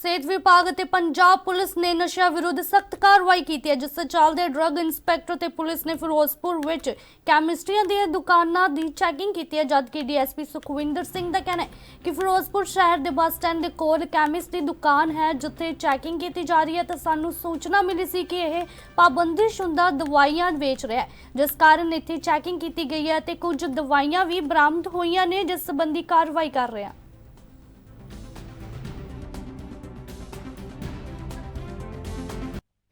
ਸਿਹਤ ਵਿਭਾਗ ਅਤੇ ਪੰਜਾਬ ਪੁਲਿਸ ਨੇ ਨਸ਼ਾ ਵਿਰੁੱਧ ਸਖਤ ਕਾਰਵਾਈ ਕੀਤੀ ਹੈ, ਜਿਸ ਦੇ ਚੱਲਦੇ ਡਰੱਗ ਇੰਸਪੈਕਟਰ ਤੇ ਪੁਲਿਸ ਨੇ ਫਿਰੋਜ਼ਪੁਰ ਵਿੱਚ ਕੈਮਿਸਟਰੀਆਂ ਦੀਆਂ ਦੁਕਾਨਾਂ ਦੀ ਚੈਕਿੰਗ ਕੀਤੀ ਹੈ, ਜਦਕਿ ਡੀਐਸਪੀ ਸੁਖਵਿੰਦਰ ਸਿੰਘ ਦਾ ਕਹਿਣਾ ਹੈ ਕਿ ਫਿਰੋਜ਼ਪੁਰ ਸ਼ਹਿਰ ਦੇ ਬੱਸ ਸਟੈਂਡ ਦੇ ਕੋਲ ਕੈਮਿਸਟ ਦੀ ਦੁਕਾਨ ਹੈ, ਜਿੱਥੇ ਚੈਕਿੰਗ ਕੀਤੀ ਜਾ ਰਹੀ ਹੈ ਤਾਂ ਸਾਨੂੰ ਸੂਚਨਾ ਮਿਲੀ ਸੀ ਕਿ ਇਹ ਪਾਬੰਦੀ ਸ਼ੁੰਦਾ ਦਵਾਈਆਂ ਵੇਚ ਰਿਹਾ ਹੈ, ਜਿਸ ਕਾਰਨ ਇੱਥੇ ਚੈਕਿੰਗ ਕੀਤੀ ਗਈ ਹੈ ਤੇ ਕੁਝ ਦਵਾਈਆਂ ਵੀ ਬਰਾਮਦ ਹੋਈਆਂ ਨੇ, ਜਿਸ ਸੰਬੰਧੀ ਕਾਰਵਾਈ ਕਰ ਰਹੇ ਹਾਂ।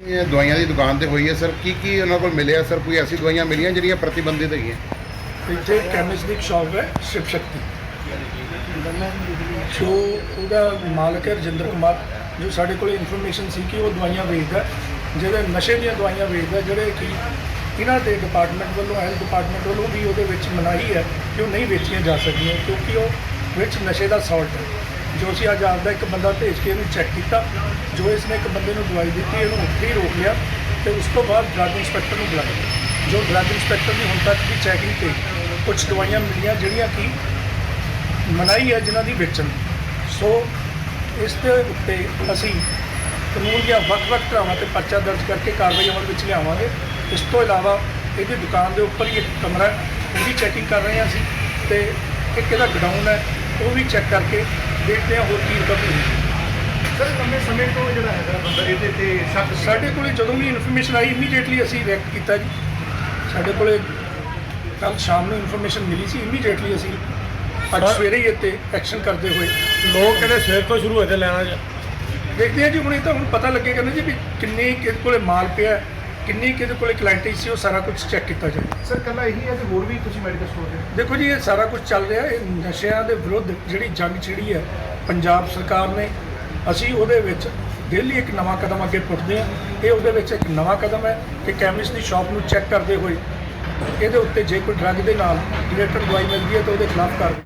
ਇਹ ਦਵਾਈਆਂ ਦੀ ਦੁਕਾਨ ਤੇ ਹੋਈ ਹੈ, ਸਰ। ਕੀ ਕੀ ਉਹਨਾਂ ਕੋਲ ਮਿਲਿਆ, ਸਰ? ਕੋਈ ਐਸੀ ਦਵਾਈਆਂ ਮਿਲੀਆਂ ਜਿਹੜੀਆਂ ਪ੍ਰਤੀਬੰਧਿਤ ਹੈਗੀਆਂ? ਇੱਥੇ ਕੈਮਿਸਟ ਦੀ ਇੱਕ ਸ਼ਾਪ ਹੈ, ਸ਼ਿਵ ਸ਼ਕਤੀ। ਜੋ ਉਹਦਾ ਮਾਲਕ ਹੈ, ਰਜਿੰਦਰ ਕੁਮਾਰ, ਜੋ ਸਾਡੇ ਕੋਲ ਇਨਫੋਰਮੇਸ਼ਨ ਸੀ ਕਿ ਉਹ ਦਵਾਈਆਂ ਵੇਚਦਾ ਜਿਹੜੇ ਨਸ਼ੇ ਦੀਆਂ ਦਵਾਈਆਂ ਵੇਚਦਾ ਜਿਹੜੇ ਕਿ ਇਹਨਾਂ ਦੇ ਡਿਪਾਰਟਮੈਂਟ ਵੱਲੋਂ ਹੈਲਥ ਡਿਪਾਰਟਮੈਂਟ ਵੱਲੋਂ ਵੀ ਉਹਦੇ ਵਿੱਚ ਮਨਾਹੀ ਹੈ ਕਿ ਉਹ ਨਹੀਂ ਵੇਚੀਆਂ ਜਾ ਸਕਦੀਆਂ, ਕਿਉਂਕਿ ਉਹ ਵਿੱਚ ਨਸ਼ੇ ਦਾ ਸਾਲਟ ਹੈ। ਜੋ ਅਸੀਂ ਅੱਜ ਆਪਦਾ ਇੱਕ ਬੰਦਾ ਭੇਜ ਕੇ ਇਹਨੂੰ ਚੈੱਕ ਕੀਤਾ, ਜੋ ਇਸਨੇ ਇੱਕ ਬੰਦੇ ਨੂੰ ਦਵਾਈ ਦਿੱਤੀ, ਇਹਨੂੰ ਉੱਥੇ ਹੀ ਰੋਕ ਲਿਆ ਤੇ ਉਸ ਤੋਂ ਬਾਅਦ ਡਰੱਗ ਇੰਸਪੈਕਟਰ ਨੂੰ ਬੁਲਾਇਆ। ਜੋ ਡਰੱਗ ਇੰਸਪੈਕਟਰ ਦੀ ਹੁਣ ਤੱਕ ਦੀ ਚੈਕਿੰਗ ਤੇ ਕੁਝ ਦਵਾਈਆਂ ਮਿਲੀਆਂ ਜਿਹੜੀਆਂ ਕਿ ਮਨਾਹੀ ਹੈ ਜਿਨ੍ਹਾਂ ਦੀ ਵੇਚਣ। ਸੋ ਇਸ ਦੇ ਉੱਤੇ ਅਸੀਂ ਕਾਨੂੰਨ ਦੀਆਂ ਵੱਖ-ਵੱਖ ਧਾਰਾਵਾਂ ਤੇ ਪਰਚਾ ਦਰਜ ਕਰਕੇ ਕਾਰਵਾਈ ਅਮਲ ਵਿੱਚ ਲਿਆਵਾਂਗੇ। ਇਸ ਤੋਂ ਇਲਾਵਾ ਇਹਦੀ ਦੁਕਾਨ ਦੇ ਉੱਪਰ ਹੀ ਇੱਕ ਕਮਰਾ ਹੈ ਉਹਦੀ ਚੈਕਿੰਗ ਕਰ ਰਹੇ ਹਾਂ ਅਸੀਂ ਤੇ ਇੱਕ ਇਹਦਾ ਗਡਾਊਨ ਹੈ ਉਹ ਵੀ ਚੈੱਕ ਕਰਕੇ ਦੇਖਦੇ ਹਾਂ ਹੋਰ ਕੀ ਰਿਕਵਰੀ ਹੁੰਦੀ ਸਰ ਲੰਬੇ ਸਮੇਂ ਤੋਂ ਜਿਹੜਾ ਹੈਗਾ ਬੰਦਾ ਇਹਦੇ ਤੇ। ਸਾਡੇ ਕੋਲੇ ਜਦੋਂ ਵੀ ਇਨਫੋਰਮੇਸ਼ਨ ਆਈ ਇਮੀਡੀਏਟਲੀ ਅਸੀਂ ਰਿਐਕਟ ਕੀਤਾ ਜੀ। ਸਾਡੇ ਕੋਲੇ ਕੱਲ ਸ਼ਾਮ ਨੂੰ ਇਨਫੋਰਮੇਸ਼ਨ ਮਿਲੀ ਸੀ ਇਮੀਡੀਏਟਲੀ ਅਸੀਂ ਅੱਜ ਸਵੇਰੇ ਹੀ ਇੱਥੇ ਐਕਸ਼ਨ ਕਰਦੇ ਹੋਏ ਲੋਕ ਕਹਿੰਦੇ ਸਵੇਰ ਤੋਂ ਸ਼ੁਰੂ ਹੋਏ ਤੇ ਲੈਣਾ ਚ ਦੇਖਦੇ ਹਾਂ ਜੀ ਹੁਣ ਇਹ ਤਾਂ ਹੁਣ ਪਤਾ ਲੱਗੇਗਾ ਨਾ ਜੀ ਵੀ ਕਿੰਨੀ ਕਿਹਦੇ ਕੋਲੇ ਮਾਲ ਪਿਆ ਹੈ, ਕਿੰਨੀ ਕਿਹਦੇ ਕੋਲੇ ਕਲਾਇੰਟੇਜ ਸੀ ਉਹ ਸਾਰਾ ਕੁਝ ਚੈੱਕ ਕੀਤਾ ਜਾਏ। ਸਰ ਕੱਲਾ ਇਹੀ ਹੈ ਕਿ ਹੋਰ ਵੀ ਤੁਸੀਂ ਮੈਡੀਕਲ ਸਟੋਰ ਦੇ? ਦੇਖੋ ਜੀ ਇਹ ਸਾਰਾ ਕੁਝ ਚੱਲ ਰਿਹਾ ਇਹ ਨਸ਼ਿਆਂ ਦੇ ਵਿਰੁੱਧ ਜਿਹੜੀ ਜੰਗ ਛਿੜੀ ਹੈ ਪੰਜਾਬ ਸਰਕਾਰ ਨੇ ਅਸੀਂ ਉਹਦੇ ਵਿੱਚ ਡੇਲੀ ਇੱਕ ਨਵਾਂ ਕਦਮ ਅੱਗੇ ਪੁੱਟਦੇ ਹਾਂ। ਇਹ ਉਹਦੇ ਵਿੱਚ ਇੱਕ ਨਵਾਂ ਕਦਮ ਹੈ ਕਿ ਕੈਮਿਸਟ ਦੀ ਸ਼ਾਪ ਨੂੰ ਚੈੱਕ ਕਰਦੇ ਹੋਏ ਇਹਦੇ ਉੱਤੇ ਜੇ ਕੋਈ ਡਰੱਗ ਦੇ ਨਾਲ ਰਿਲੇਟਡ ਦਵਾਈ ਮਿਲਦੀ ਹੈ ਤਾਂ ਉਹਦੇ ਖਿਲਾਫ ਕਾਰਵਾਈ